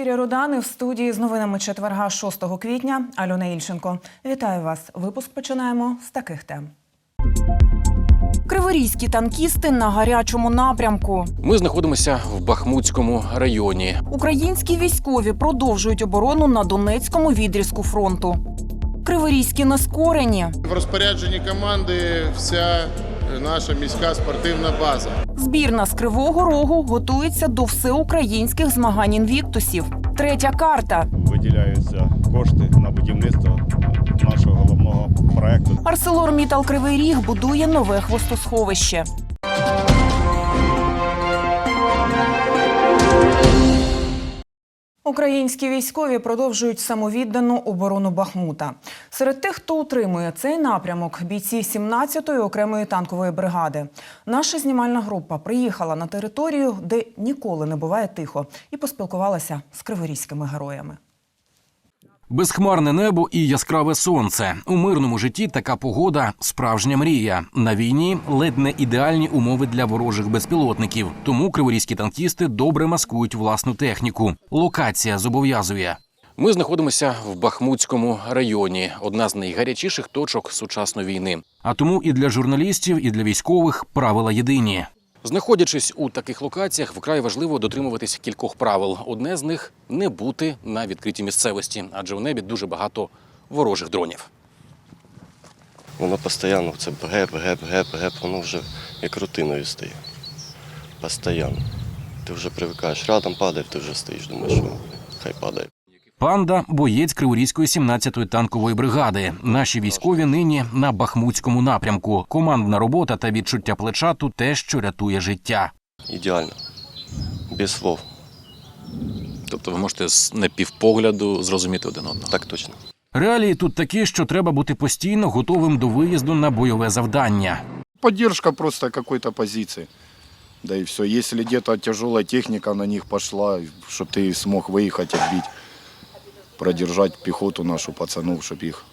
ефірі Рудани в студії з новинами четверга 6 квітня. Альона Ільченко. Вітаю вас. Випуск починаємо з таких тем. Криворізькі танкісти на гарячому напрямку. Ми знаходимося в Бахмутському районі. Українські військові продовжують оборону на Донецькому відрізку фронту. Криворізькі нескорені. В розпорядженні команди вся наша міська спортивна база. Збірна з Кривого Рогу готується до всеукраїнських змагань інвіктусів. Третя карта. виділяються кошти на будівництво нашого головного проекту. Арселор Мітал Кривий Ріг будує нове хвостосховище. Українські військові продовжують самовіддану оборону Бахмута. Серед тих, хто утримує цей напрямок, бійці 17-ї окремої танкової бригади. Наша знімальна група приїхала на територію, де ніколи не буває тихо, і поспілкувалася з криворізькими героями. Безхмарне небо і яскраве сонце. У мирному житті така погода справжня мрія. На війні ледь не ідеальні умови для ворожих безпілотників. Тому криворізькі танкісти добре маскують власну техніку. Локація зобов'язує. Ми знаходимося в Бахмутському районі, одна з найгарячіших точок сучасної війни. А тому і для журналістів, і для військових правила єдині. Знаходячись у таких локаціях, вкрай важливо дотримуватись кількох правил. Одне з них не бути на відкритій місцевості, адже у небі дуже багато ворожих дронів. Воно постійно це геп, геп, геп, геп, воно вже як рутиною стає. Постійно. Ти вже привикаєш. Рядом падає, ти вже стоїш, думаєш, хай падає. Панда боєць Криворізької 17-ї танкової бригади. Наші військові нині на Бахмутському напрямку. Командна робота та відчуття плеча тут те, що рятує життя. Ідеально. Без слов. Тобто, ви можете з напівпогляду зрозуміти один одного. Так точно. Реалії тут такі, що треба бути постійно готовим до виїзду на бойове завдання. Поддержка просто какой-то позиции. Да и все. Если где-то тяжелая техника на них пошла, чтобы ты смог выехать, отбить, продержать пехоту нашу пацанов, чтобы их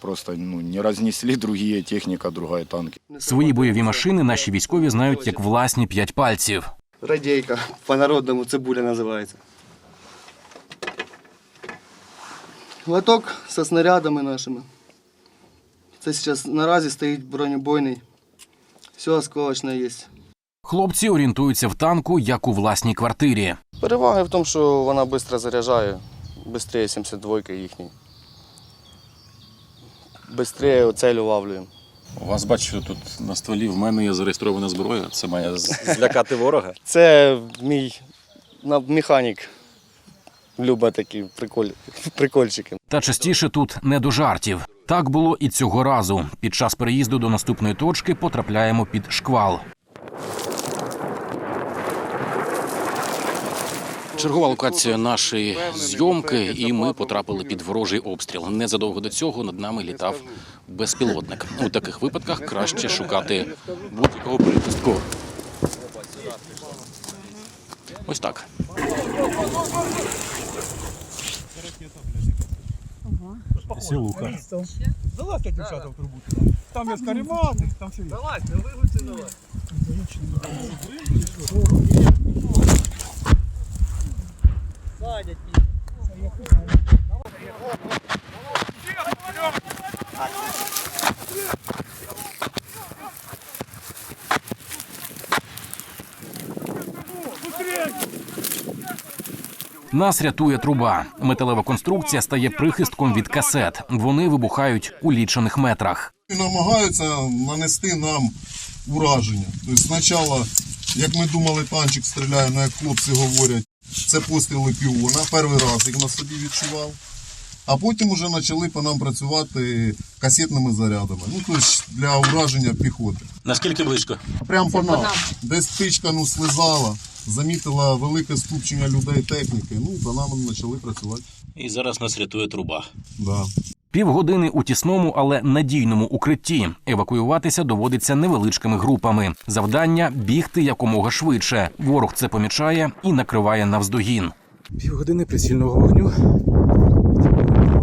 просто ну, не разнесли другие техника, другая танки. Свої бойові машини наші військові знають як власні п'ять пальців. Радійка, по-народному цибуля називається. Лоток зі снарядами нашими. Це зараз наразі стоїть бронебойний. Все осколочне є. Хлопці орієнтуються в танку як у власній квартирі. Переваги в тому, що вона швидко заряджає, швидше 72 їхній. Швидше цель улавлюємо. У вас бачу тут на стволі в мене є зареєстрована зброя. Це має злякати ворога. Це мій механік. Люба такі приколь... прикольчики. Та частіше тут не до жартів. Так було і цього разу. Під час переїзду до наступної точки потрапляємо під шквал. Чергова локація нашої зйомки, і ми потрапили під ворожий обстріл. Незадовго до цього над нами літав безпілотник. У таких випадках краще шукати будь-якого прихистку. Ось так. Залазьте, дівчата, в трубу. Там є каремати, там все є. Нас рятує труба. Металева конструкція стає прихистком від касет. Вони вибухають у лічених метрах. намагаються нанести нам ураження. Тобто спочатку, як ми думали, танчик стріляє, ну як хлопці говорять, це постріли піона. Перший раз їх на собі відчував. А потім вже почали по нам працювати касетними зарядами. Ну, тобто для ураження піхоти. Наскільки близько? Прямо по нам. Десь птичка ну, слизала, замітила велике скупчення людей техніки. Ну, за нами почали працювати. І зараз нас рятує труба. Да. Півгодини у тісному, але надійному укритті. Евакуюватися доводиться невеличкими групами. Завдання бігти якомога швидше. Ворог це помічає і накриває навздогін. Півгодини прицільного вогню.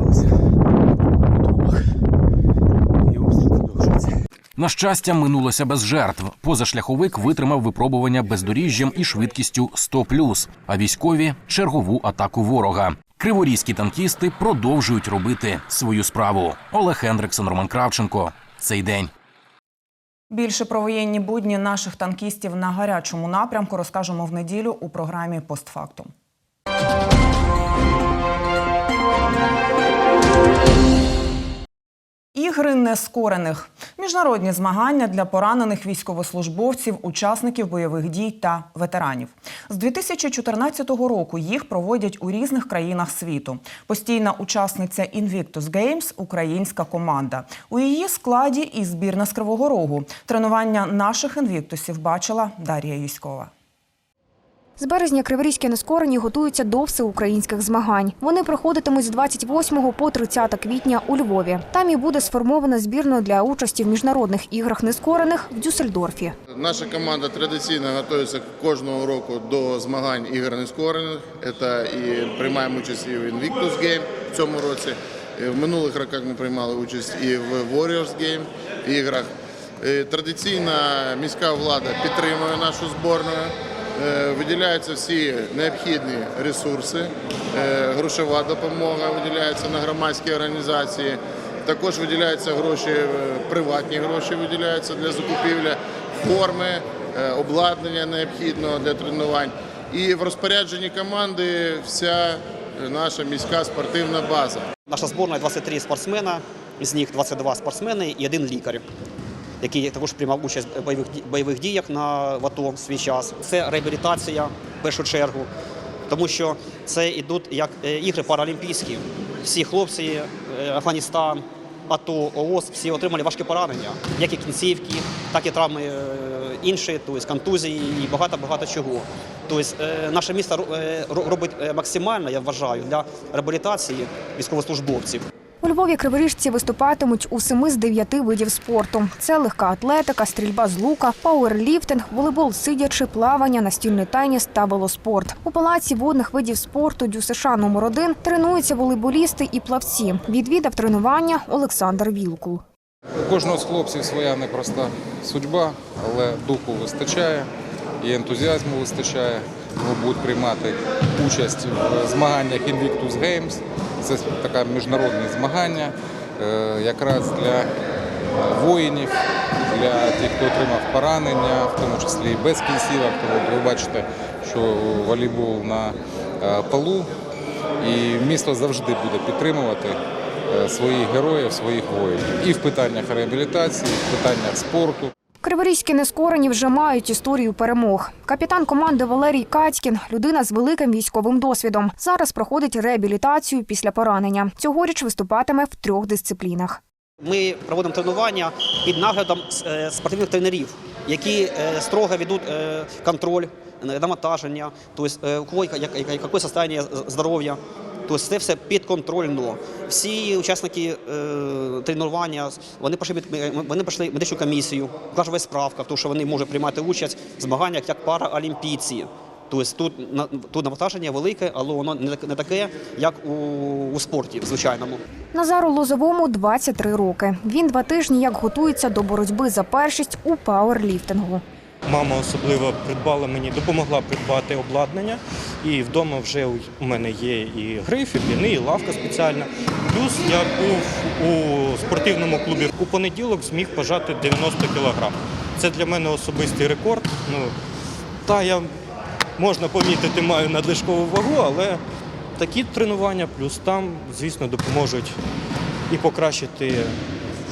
У трубах. І обстріл продовжується. На щастя, минулося без жертв. Позашляховик витримав випробування бездоріжжям і швидкістю 100+, а військові чергову атаку ворога. Криворізькі танкісти продовжують робити свою справу. Олег Хендриксон, Роман Кравченко. Цей день. Більше про воєнні будні наших танкістів на гарячому напрямку розкажемо в неділю у програмі Постфактум. Ігри нескорених міжнародні змагання для поранених військовослужбовців, учасників бойових дій та ветеранів. З 2014 року їх проводять у різних країнах світу. Постійна учасниця Invictus Games – українська команда. У її складі і збірна з Кривого Рогу. Тренування наших інвіктусів бачила Дар'я Юськова. З березня криворізькі нескорені готуються до всеукраїнських змагань. Вони проходитимуть з 28 по 30 квітня у Львові. Там і буде сформована збірна для участі в міжнародних іграх нескорених в Дюссельдорфі. Наша команда традиційно готується кожного року до змагань ігор нескорених. Це і приймаємо участь і в Invictus Game в цьому році. В минулих роках ми приймали участь і в Warriors Game іграх. Е, Традиційно міська влада підтримує нашу зборну. Е, Виділяються всі необхідні ресурси, Е, грошова допомога виділяється на громадські організації. Також виділяються гроші, е, приватні гроші виділяються для закупівлі форми, обладнання необхідного для тренувань. І в розпорядженні команди вся наша міська спортивна база. Наша зборна 23 спортсмена, з них 22 спортсмени і один лікар, який також приймав участь в бойових, бойових діях на в АТО в свій час. Це реабілітація в першу чергу, тому що це йдуть як е, ігри паралімпійські. Всі хлопці, е, Афганістан, АТО, ООС, всі отримали важкі поранення, як і кінцівки, так і травми е, інші, тобто контузії і багато-багато чого. Тобто наше місто ро- ро- робить максимально, я вважаю, для реабілітації військовослужбовців. У Львові криворіжці виступатимуть у семи з дев'яти видів спорту: це легка атлетика, стрільба з лука, пауерліфтинг, волейбол сидячи, плавання, настільний теніс та велоспорт. У палаці водних видів спорту Дю США номер 1 тренуються волейболісти і плавці. Відвідав тренування Олександр Вілкул. У кожного з хлопців своя непроста судьба, але духу вистачає і ентузіазму вистачає. Вони будуть приймати участь в змаганнях Invictus Games. Це таке міжнародне змагання е, якраз для воїнів, для тих, хто отримав поранення, в тому числі і без кінцівок. Тому ви бачите, що волейбол на е, полу, і місто завжди буде підтримувати е, своїх героїв, своїх воїнів. І в питаннях реабілітації, і в питаннях спорту. Криворізькі нескорені вже мають історію перемог. Капітан команди Валерій Кацькін людина з великим військовим досвідом. Зараз проходить реабілітацію після поранення. Цьогоріч виступатиме в трьох дисциплінах. Ми проводимо тренування під наглядом е, спортивних тренерів, які е, строго ведуть е, контроль, навантаження, тобто яке яке здоров'я. Це все підконтрольно. Всі учасники е, тренування вони пройшли, вони пройшли медичну комісію, каже справка, тому що вони можуть приймати участь в змаганнях як параолімпійці. Тобто тут, тут навантаження велике, але воно не таке, як у, у спорті звичайному. Назару Лозовому 23 роки. Він два тижні як готується до боротьби за першість у пауерліфтингу. Мама особливо придбала мені, допомогла придбати обладнання. І вдома вже у- мене є і гриф, і піни, і лавка спеціальна. Плюс я був у спортивному клубі. У понеділок зміг пожати 90 кілограм. Це для мене особистий рекорд. Ну, та я можна помітити, маю надлишкову вагу, але такі тренування, плюс там, звісно, допоможуть і покращити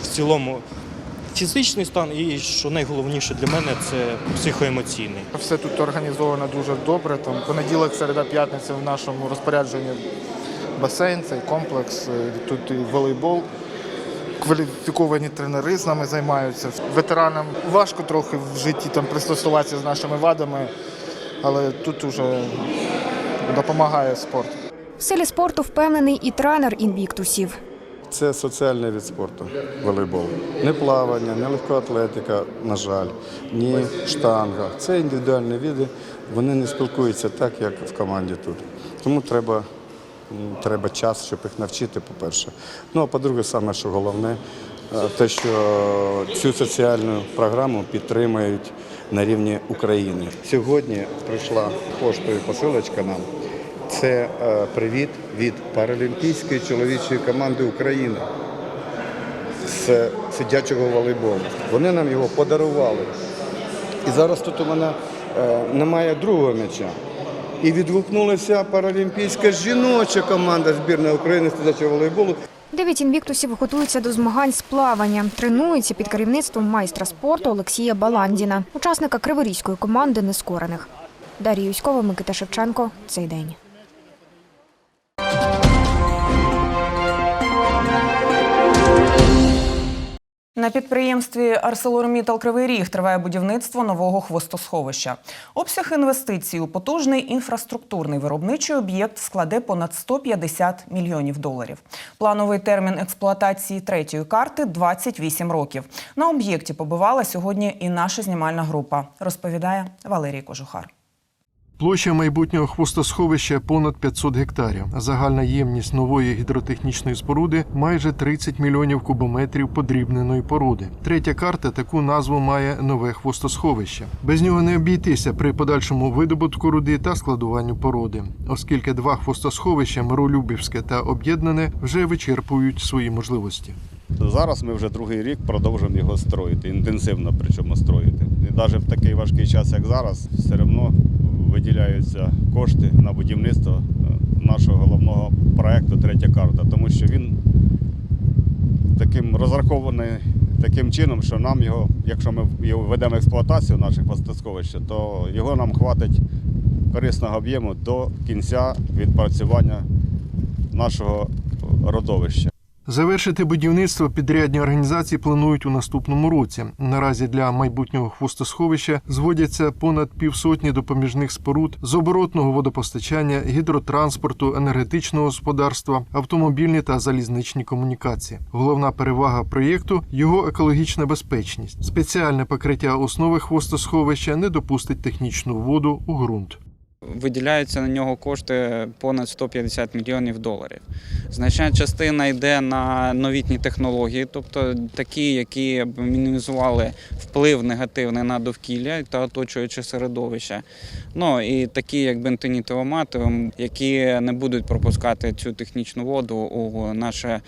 в цілому фізичний стан, і що найголовніше для мене це психоемоційний. Все тут організовано дуже добре. Там понеділок, середа, п'ятниця в нашому розпорядженні басейн, цей комплекс, е, тут і волейбол. Кваліфіковані тренери з нами займаються. Ветеранам важко трохи в житті там пристосуватися з нашими вадами, але тут вже допомагає спорт. В силі спорту впевнений і тренер інвіктусів. Це соціальний від спорту, волейбол. Не плавання, не легкоатлетика, на жаль, ні штанга. Це індивідуальні види, вони не спілкуються так, як в команді тут. Тому треба, треба час, щоб їх навчити, по-перше. Ну а по-друге, саме що головне, е, те, що цю соціальну програму підтримують на рівні України. Сьогодні прийшла поштою посилочка нам. Це е, привіт від паралімпійської чоловічої команди України з сидячого волейболу. Вони нам його подарували. І зараз тут у мене е, немає другого м'яча. І відгукнулася паралімпійська жіноча команда збірної України з сидячого волейболу. Дев'ять інвіктусів готуються до змагань з плавання. Тренуються під керівництвом майстра спорту Олексія Баландіна, учасника криворізької команди нескорених. Дар'я Юськова, Микита Шевченко. Цей день. На підприємстві «Арселормітал Кривий Ріг» триває будівництво нового хвостосховища. Обсяг інвестицій у потужний інфраструктурний виробничий об'єкт складе понад 150 мільйонів доларів. Плановий термін експлуатації третьої карти 28 років. На об'єкті побувала сьогодні і наша знімальна група, розповідає Валерій Кожухар. Площа майбутнього хвостосховища понад 500 гектарів. Загальна ємність нової гідротехнічної споруди майже 30 мільйонів кубометрів подрібненої породи. Третя карта таку назву має нове хвостосховище. Без нього не обійтися при подальшому видобутку руди та складуванню породи, оскільки два хвостосховища Миролюбівське та об'єднане вже вичерпують свої можливості. Зараз ми вже другий рік продовжуємо його строїти, інтенсивно причому строїти. І навіть в такий важкий час, як зараз, все одно виділяються кошти на будівництво е, нашого головного проєкту Третя карта, тому що він таким розрахований таким чином, що нам його, якщо ми його введемо експлуатацію наших водосховища, то його нам хватить корисного об'єму до кінця відпрацювання нашого родовища. Завершити будівництво підрядні організації планують у наступному році. Наразі для майбутнього хвостосховища зводяться понад півсотні допоміжних споруд з оборотного водопостачання, гідротранспорту, енергетичного господарства, автомобільні та залізничні комунікації. Головна перевага проєкту його екологічна безпечність. Спеціальне покриття основи хвостосховища не допустить технічну воду у ґрунт. Виділяються на нього кошти понад 150 мільйонів доларів. Значна частина йде на новітні технології, тобто такі, які б мінімізували вплив негативний на довкілля та оточуюче середовище. Ну і такі, як бентонітово-матовим, які не будуть пропускати цю технічну воду у наші е,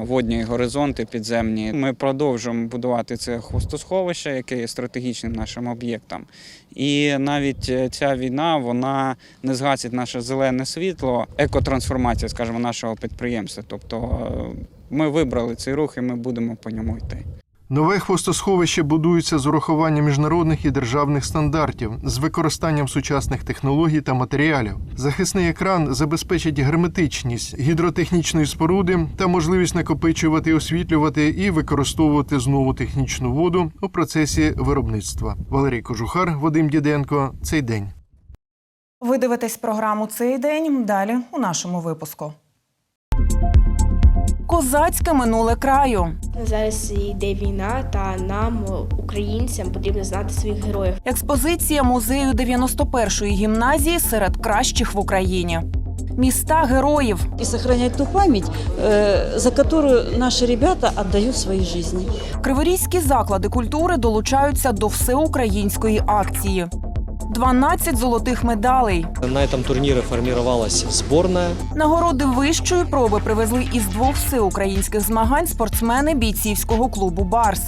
водні горизонти підземні. Ми продовжуємо будувати це хвостосховище, яке є стратегічним нашим об'єктом. І навіть е, ця війна вона не згасить наше зелене світло, екотрансформація, скажімо, нашого підприємства. Тобто е, ми вибрали цей рух і ми будемо по ньому йти. Нове хвостосховище будується з урахуванням міжнародних і державних стандартів, з використанням сучасних технологій та матеріалів. Захисний екран забезпечить герметичність гідротехнічної споруди та можливість накопичувати, освітлювати і використовувати знову технічну воду у процесі виробництва. Валерій Кожухар, Вадим Діденко. Цей день. Ви дивитесь програму цей день. Далі у нашому випуску. Козацьке минуле краю. Зараз йде війна, та нам, українцям, потрібно знати своїх героїв. Експозиція музею 91-ї гімназії серед кращих в Україні. Міста героїв. и сохранять ту память, э, за которую наши ребята отдают свои жизни. Криворізькі заклади культури долучаються до всеукраїнської акції. 12 золотих медалей. На цьому турнірі формувалася збірна. Нагороди вищої проби привезли із двох всеукраїнських змагань спортсмени бійцівського клубу Барс.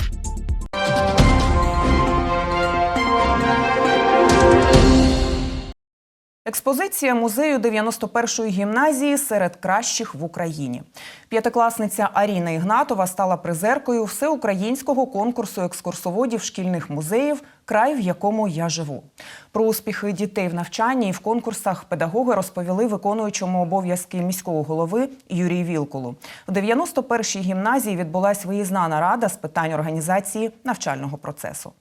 Експозиція музею 91-ї гімназії серед кращих в Україні. П'ятикласниця Аріна Ігнатова стала призеркою всеукраїнського конкурсу екскурсоводів шкільних музеїв Край, в якому я живу. Про успіхи дітей в навчанні і в конкурсах педагоги розповіли виконуючому обов'язки міського голови Юрію Вілкулу. В 91-й гімназії відбулась виїзна нарада з питань організації навчального процесу.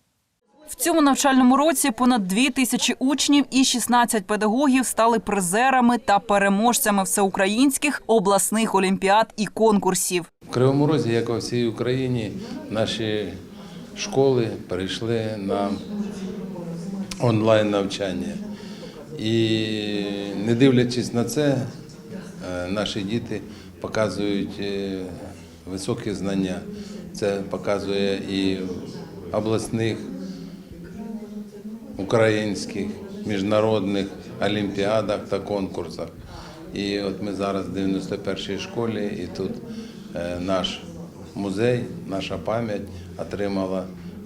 В цьому навчальному році понад дві тисячі учнів і 16 педагогів стали призерами та переможцями всеукраїнських обласних олімпіад і конкурсів. В Кривому Розі, як у всій Україні, наші школи перейшли на онлайн навчання. І не дивлячись на це, е, наші діти показують е, високі знання Це показує і обласних, українських, міжнародних олімпіадах та конкурсах. І от ми зараз в 91-й школі, і тут е, наш музей, наша пам'ять отримала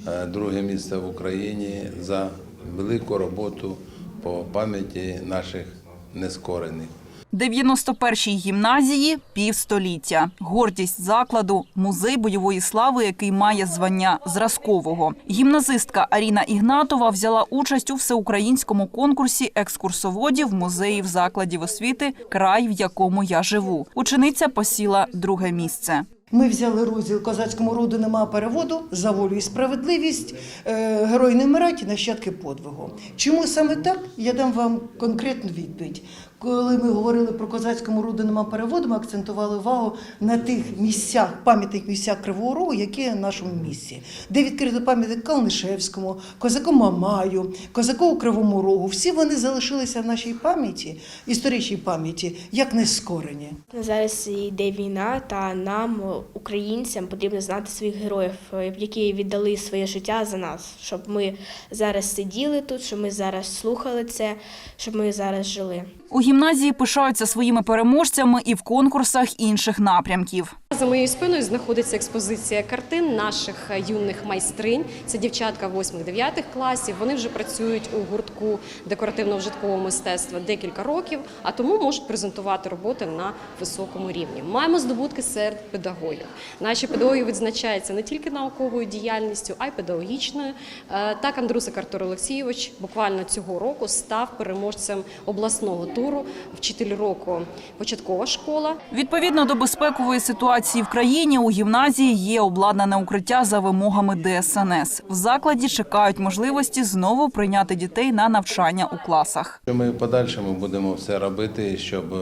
е, друге місце в Україні за велику роботу по пам'яті наших нескорених. 91-й гімназії півстоліття. Гордість закладу, музей бойової слави, який має звання зразкового. Гімназистка Аріна Ігнатова взяла участь у всеукраїнському конкурсі екскурсоводів музеїв закладів освіти Край, в якому я живу. Учениця посіла друге місце. Ми взяли розділ козацькому роду нема переводу за волю і справедливість, е, герої не вмирають нащадки подвигу. Чому саме так? Я дам вам конкретну відповідь. Коли ми говорили про козацькому роду нема переводу, ми акцентували увагу на тих місцях, пам'ятних місцях Кривого Рогу, які є в нашому місті, де відкрито пам'ятник Калнишевському, козаку Мамаю, козаку у Кривому Рогу. Всі вони залишилися в нашій пам'яті, історичній пам'яті, як нескорені. Зараз йде війна, та нам, українцям, потрібно знати своїх героїв, які віддали своє життя за нас, щоб ми зараз сиділи тут, щоб ми зараз слухали це, щоб ми зараз жили. У гімназії пишаються своїми переможцями і в конкурсах інших напрямків. За моєю спиною знаходиться експозиція картин наших юних майстринь. Це дівчатка 8-9 класів. Вони вже працюють у гуртку декоративно-вжиткового мистецтва декілька років, а тому можуть презентувати роботи на високому рівні. Маємо здобутки серед педагогів. Наші педагоги відзначаються не тільки науковою діяльністю, а й педагогічною. Е, Так, Андрусик Артур Олексійович буквально цього року став переможцем обласного туру вчитель року початкова школа. Відповідно до безпекової ситуації в країні у гімназії є обладнане укриття за вимогами ДСНС. В закладі чекають можливості знову прийняти дітей на навчання у класах. Ми в подальшому будемо все робити, щоб е,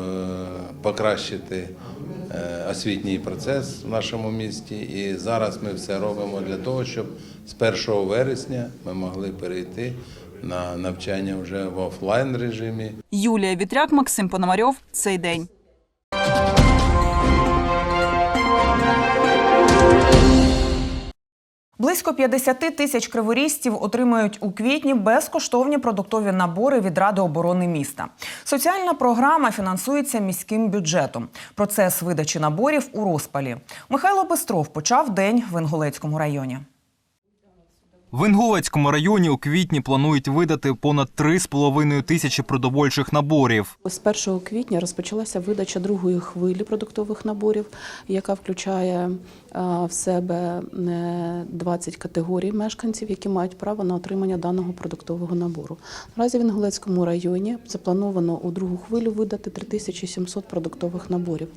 покращити е, освітній процес в нашому місті. І зараз ми все робимо для того, щоб з 1 вересня ми могли перейти на навчання вже в офлайн режимі. Юлія Вітряк, Максим Пономарьов. Цей день. Близько 50 тисяч криворістів отримають у квітні безкоштовні продуктові набори від Ради оборони міста. Соціальна програма фінансується міським бюджетом. Процес видачі наборів у розпалі. Михайло Бистров почав день в Інгулецькому районі. В Інгулецькому районі у квітні планують видати понад 3,5 тисячі продовольчих наборів. З 1 квітня розпочалася видача другої хвилі продуктових наборів, яка включає е, в себе е, 20 категорій мешканців, які мають право на отримання даного продуктового набору. Наразі в Інгулецькому районі заплановано у другу хвилю видати 3700 продуктових наборів.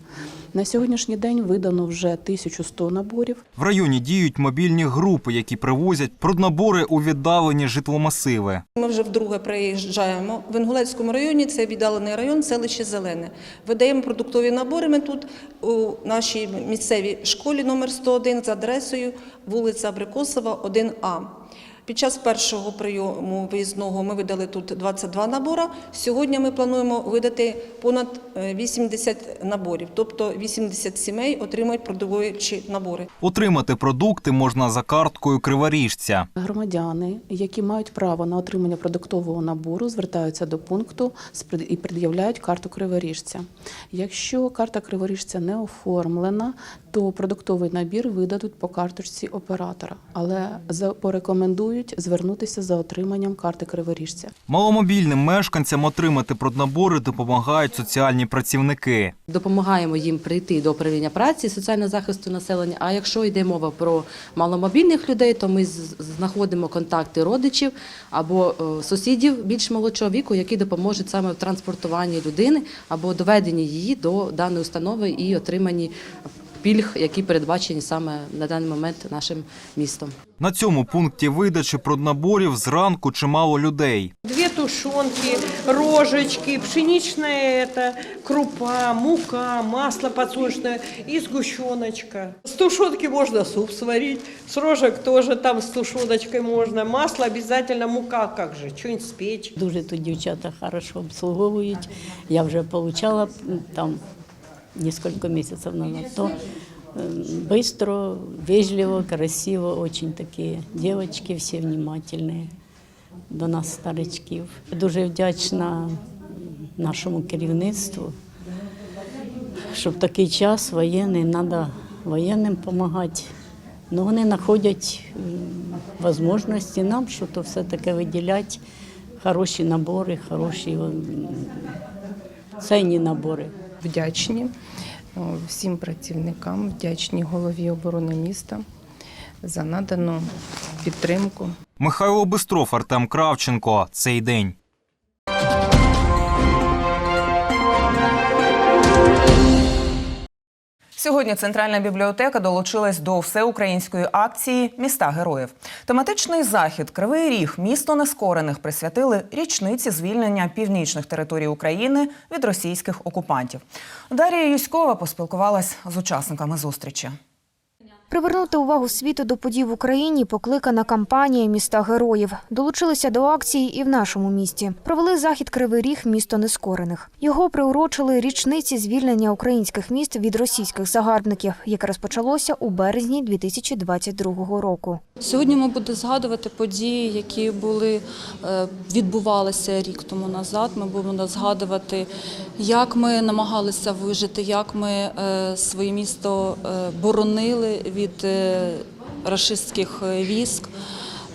На сьогоднішній день видано вже 1100 наборів. В районі діють мобільні групи, які привозять проднабори у віддалені житломасиви. Ми вже вдруге приїжджаємо в Інгулецькому районі. Це віддалений район, селище Зелене. Видаємо продуктові набори. Ми тут у нашій місцевій школі номер 101 за адресою вулиця Абрикосова, 1А. Під час першого прийому виїзного ми видали тут 22 набори. Сьогодні ми плануємо видати понад е, 80 наборів, тобто 80 сімей отримають продовольчі набори. Отримати продукти можна за карткою криворіжця. Громадяни, які мають право на отримання продуктового набору, звертаються до пункту і пред'являють карту криворіжця. Якщо карта криворіжця не оформлена, то продуктовий набір видадуть по карточці оператора, але за- порекомендують звернутися за отриманням карти криворіжця. Маломобільним мешканцям отримати проднабори допомагають соціальні працівники. Допомагаємо їм прийти до управління праці, соціального захисту населення. А якщо йде мова про маломобільних людей, то ми з- знаходимо контакти родичів або е, сусідів більш молодшого віку, які допоможуть саме в транспортуванні людини або доведенні її до даної установи і отриманні пільг, які передбачені саме на даний момент нашим містом. На цьому пункті видачі проднаборів зранку чимало людей. Две тушенки, рожечки, пшеничная это, крупа, мука, масло подсолнечное и сгущеночка. С тушенки можно суп сварить, с рожек тоже там с тушеночкой можно. Масло обязательно, мука как же, что-нибудь спечь. Дуже тут дівчата хорошо обслуговують. Я вже отримала там кілька місяців назад. То Э, Быстро, вежливо, красиво, очень такие девочки, все внимательные до нас, старичків. Дуже вдячна нашому керівництву, що в такий час воєнний треба воєнним допомагати. Ну, вони знаходять м, можливості нам, що то все таке виділяти, хороші набори, хороші м, цінні набори. Вдячні всім працівникам, вдячні голові оборони міста за надану підтримку. Михайло Бистров, Артем Кравченко. Цей день. Сьогодні Центральна бібліотека долучилась до всеукраїнської акції Міста героїв. Тематичний захід Кривий Ріг місто нескорених присвятили річниці звільнення північних територій України від російських окупантів. Дарія Юськова поспілкувалась з учасниками зустрічі. Привернути увагу світу до подій в Україні покликана кампанія Міста героїв. Долучилися до акції і в нашому місті. Провели захід Кривий Ріг місто нескорених. Його приурочили річниці звільнення українських міст від російських загарбників, яке розпочалося у березні 2022 року. Сьогодні ми будемо згадувати події, які були е, відбувалися рік тому назад. Ми будемо згадувати, як ми намагалися вижити, як ми е, своє місто е, боронили від е, рашистських е, військ,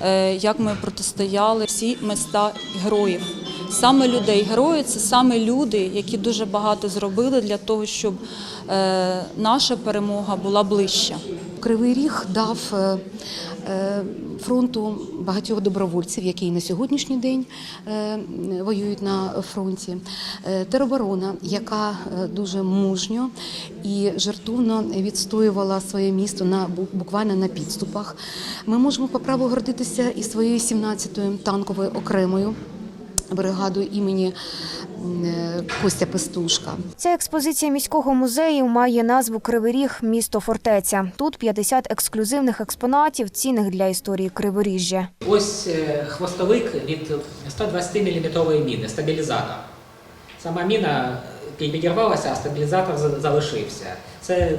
е, як ми протистояли всі міста героїв. Саме людей герої це саме люди, які дуже багато зробили для того, щоб наша перемога була ближча. Кривий Ріг дав фронту багатьох добровольців, які на сьогоднішній день е, воюють на фронті. Е, Тероборона, яка е, дуже мужньо і жертовно відстоювала своє місто на буквально на підступах. Ми можемо по праву гордитися і своєю 17-ю танковою окремою бригадою імені е, Костя Пестушка. Ця експозиція міського музею має назву Кривий Ріг місто фортеця. Тут 50 ексклюзивних експонатів, цінних для історії Криворіжжя. Ось е, хвостовик від 120-мм міни, стабілізатор. Сама міна е, підірвалася, а стабілізатор за- залишився. Це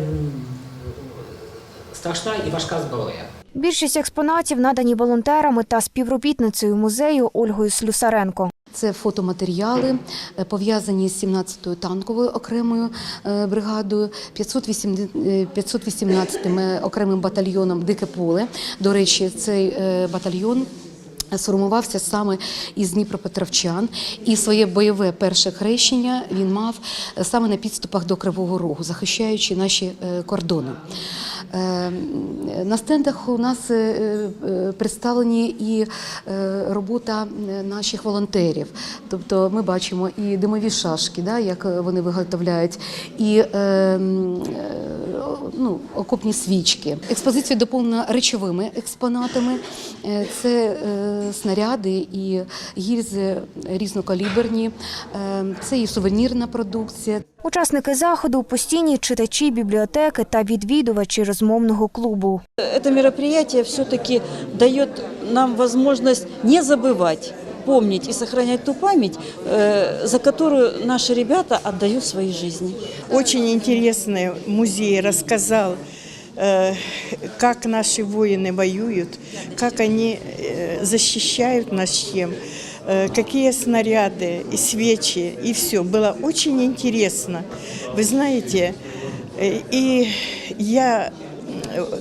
страшна і важка зброя. Більшість експонатів надані волонтерами та співробітницею музею Ольгою Слюсаренко. Це фотоматеріали, е, пов'язані з 17-ю танковою окремою е, бригадою, 580 е, 518-м окремим батальйоном Дике поле. До речі, цей батальйон. Сформувався саме із Дніпропетровчан, і своє бойове перше хрещення він мав е, саме на підступах до Кривого Рогу, захищаючи наші е, кордони. Е, На стендах у нас представлені і робота наших волонтерів. Тобто ми бачимо і димові шашки, як вони виготовляють, і ну, окопні свічки. Експозиція доповнена речовими експонатами. Е, Це е, снаряди і гільзи різнокаліберні, Е, це і сувенірна продукція. Учасники заходу постійні читачі бібліотеки та відвідувачі розмовного клубу. Это мероприятие все-таки дает нам возможность не забывать, помнить и сохранять ту память, э, за которую наши ребята отдают свои жизни. Очень интересный музей рассказал, э, как наши воины воюют, как они э, защищают нас чем, какие снаряды и свечи, и все. Было очень интересно. Вы знаете, и я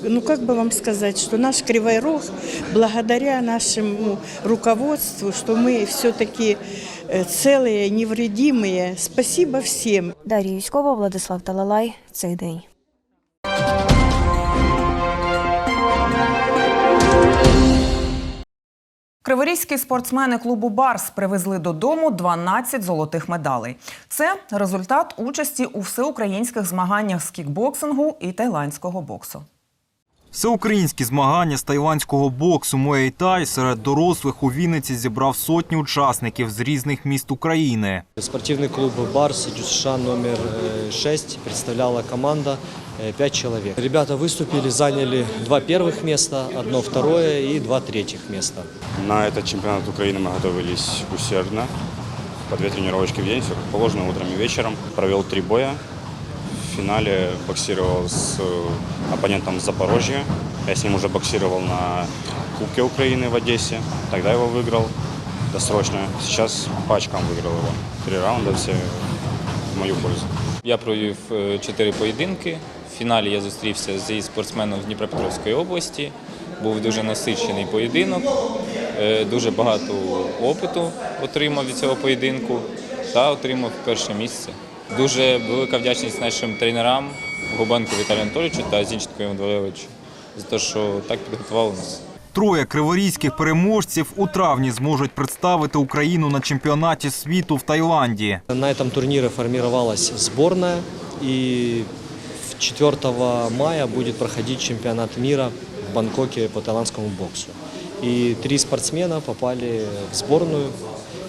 ну как бы вам сказать, что наш Кривой Рог, благодаря нашему руководству, что мы все-таки э, целые, невредимые. Спасибо всем. Дар'я Юськова, Владислав Талалай. Цей день. Криворізькі спортсмени клубу Барс привезли додому 12 золотих медалей. Це результат участі у всеукраїнських змаганнях з кікбоксингу і тайландського боксу. Всеукраїнські змагання з тайландського боксу Muay Thai серед дорослих у Вінниці зібрав сотні учасників з різних міст України. Спортивный клуб «Барс» ДЮСШ номер 6 представляла команда 5 человек. Ребята выступили, заняли два первых места, одно второе и два третьих места. На этот чемпионат Украины мы готовились усердно. По две тренировочки в день, все как положено, утром и вечером. Провел три боя. в финале боксировал с э, оппонентом с Запорожья. Я с ним уже боксировал на Кубке Украины в Одессе. Тогда его выиграл досрочно. Сейчас по очкам выиграл его. Три раунда все в мою пользу. Я провів е, чотири поєдинки. В фіналі я зустрівся зі спортсменом з Дніпропетровської області. Був дуже насичений поєдинок, е, дуже багато опиту отримав від цього поєдинку та отримав перше місце. Дуже велика вдячність нашим тренерам Губенку Віталію Анатолійовичу та Зінченко Івану Валерійовичу за те, що так підготували нас. Троє криворізьких переможців у травні зможуть представити Україну на чемпіонаті світу в Таїланді. На этом турнире формировалась сборная, и 4 мая будет проходить чемпионат мира в Бангкоке по таиландскому боксу. И три спортсмена попали в сборную.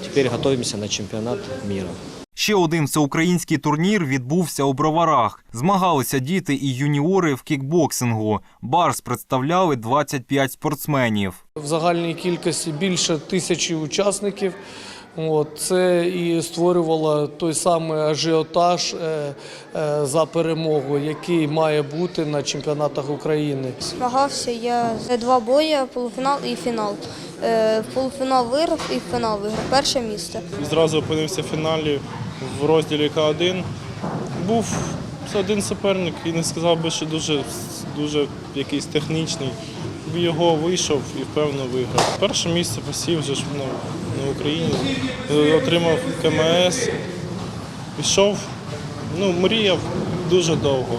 Теперь готовимся на чемпионат мира. Ще один всеукраїнський турнір відбувся у Броварах. Змагалися діти і юніори в кікбоксингу. Барс представляли 25 спортсменів. В загальній кількості більше тисячі учасників. Це і створювало той самий ажіотаж е, е, за перемогу, який має бути на чемпіонатах України. Змагався я за два бої, полуфінал і фінал. Е, Полуфінал виграв і фінал виграв. Перше місце. Зразу опинився в фіналі в розділі К1. Був один суперник і не сказав би, що дуже, дуже якийсь технічний. Його вийшов і впевнено виграв. Перше місце посів вже ж на, на Україні, Е, отримав КМС, пішов, ну, мріяв дуже довго.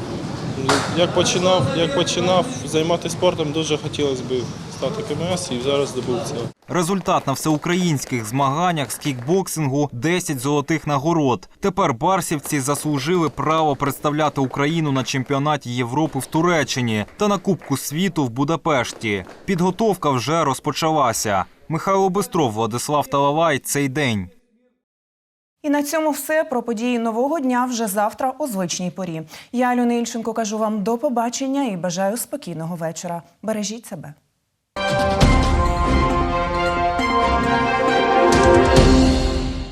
Як починав, як починав займатися спортом, дуже хотілося б стати КМС і зараз здобув це. Результат на всеукраїнських змаганнях з кікбоксингу 10 золотих нагород. Тепер барсівці заслужили право представляти Україну на чемпіонаті Європи в Туреччині та на Кубку світу в Будапешті. Підготовка вже розпочалася. Михайло Бистров, Владислав Талавай. Цей день. І на цьому все про події нового дня вже завтра у звичній порі. Я Альона Ільченко кажу вам до побачення і бажаю спокійного вечора. Бережіть себе. you